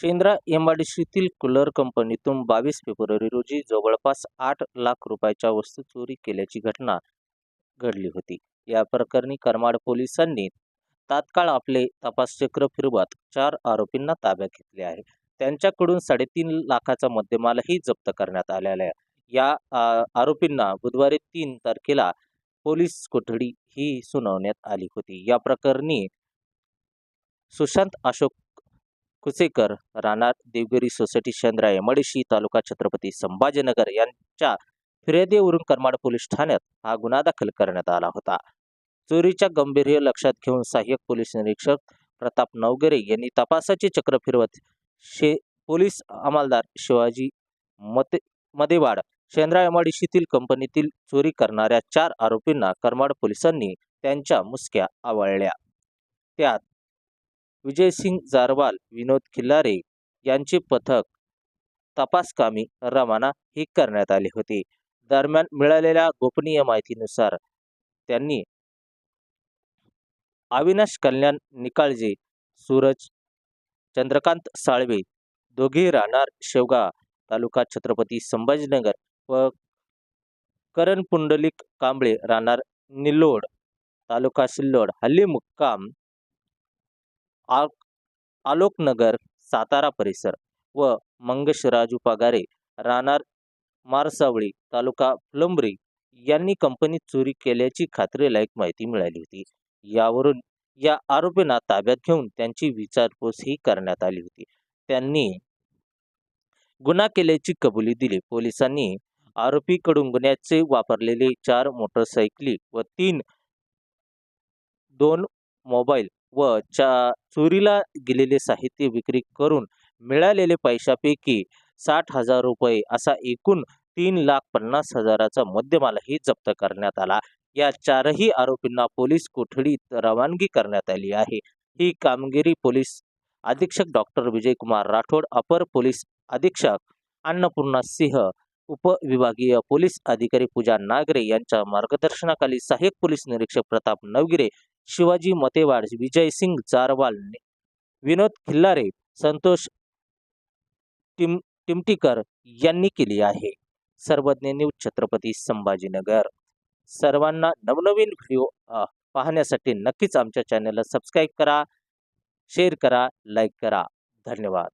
Shendra एमआडीसीतील cooler कंपनीतून बावीस February रोजी जवळपास आठ लाख रुपयाच्या वस्तू चोरी केल्याची घटना घडली होती. या प्रकरणी करमाड पोलिसांनी तात्काळ आपले तपासचक्र फिरवत चार आरोपींना ताब्यात घेतले आहे. त्यांच्याकडून साडेतीन लाखाचा मुद्देमालही जप्त करण्यात आलेला आहे. या आरोपींना बुधवारी तीन तारखेला पोलीस कोठडी ही सुनावण्यात आली होती. या प्रकरणी सुशांत अशोक कुसेकर राहणार देवगिरी सोसायटी शेंद्राय एमआयडीसी तालुका छत्रपती संभाजीनगर यांच्या फिर्यादीवरून करमाड पोलीस ठाण्यात हा गुन्हा दाखल करण्यात आला होता. चोरीच्या गंभीर्य लक्षात घेऊन सहाय्यक पोलीस निरीक्षक प्रताप नवगरे यांनी तपासाचे चक्र फिरवत शे पोलीस अंमलदार शिवाजी मते मदेवाड शेंद्रा एमआयडीसीतील कंपनीतील चोरी करणाऱ्या चार आरोपींना करमाड पोलिसांनी त्यांच्या मुसक्या आवळल्या. त्यात विजयसिंग जारवाल विनोद खिल्लारे यांचे पथक तपासकामी रवाना ही करण्यात आले होते. दरम्यान मिळालेल्या गोपनीय माहितीनुसार त्यांनी अविनाश कल्याण निकाळजे सूरज चंद्रकांत साळवे दोघे राहणार शेवगा तालुका छत्रपती संभाजीनगर व करण पुंडलिक कांबळे राहणार निलोड तालुका सिल्लोड. हल्ली मुक्काम आलोकनगर सातारा परिसर व मंगेश राजू पगारे राहणार मारसावळी तालुका फुलंब्री यांनी कंपनीत चोरी केल्याची खात्रीलायक माहिती मिळाली होती. यावरून या आरोपींना ताब्यात घेऊन त्यांची विचारपूसही करण्यात आली होती. त्यांनी गुन्हा केल्याची कबुली दिली. पोलिसांनी आरोपीकडून गुन्ह्याचे वापरलेले चार मोटरसायकली व तीन दोन मोबाईल व चा चोरीला गेलेले साहित्य विक्री करून मिळालेले पैशापैकी साठ हजार रुपये असा एकूण तीन लाख पन्नास हजाराचा मुद्देमालही जप्त करण्यात आला. या चारही आरोपींना पोलीस कोठडीत रवानगी करण्यात आली आहे. ही कामगिरी पोलीस अधीक्षक डॉक्टर विजयकुमार राठोड अपर पोलीस अधीक्षक अन्नपूर्णा सिंह उपविभागीय पोलीस अधिकारी पूजा नागरे यांच्या मार्गदर्शनाखाली सहाय्यक पोलीस निरीक्षक प्रताप नवगिरे शिवाजी मतेवाड विजयसिंग जारवाल विनोद खिल्लारे संतोष टिम टिमटीकर यांनी केली आहे. सर्वज्ञ न्यूज छत्रपती संभाजीनगर. सर्वांना नवनवीन व्हिडिओ पाहण्यासाठी नक्कीच आमच्या चॅनलला सबस्क्राईब करा शेअर करा लाईक करा. धन्यवाद.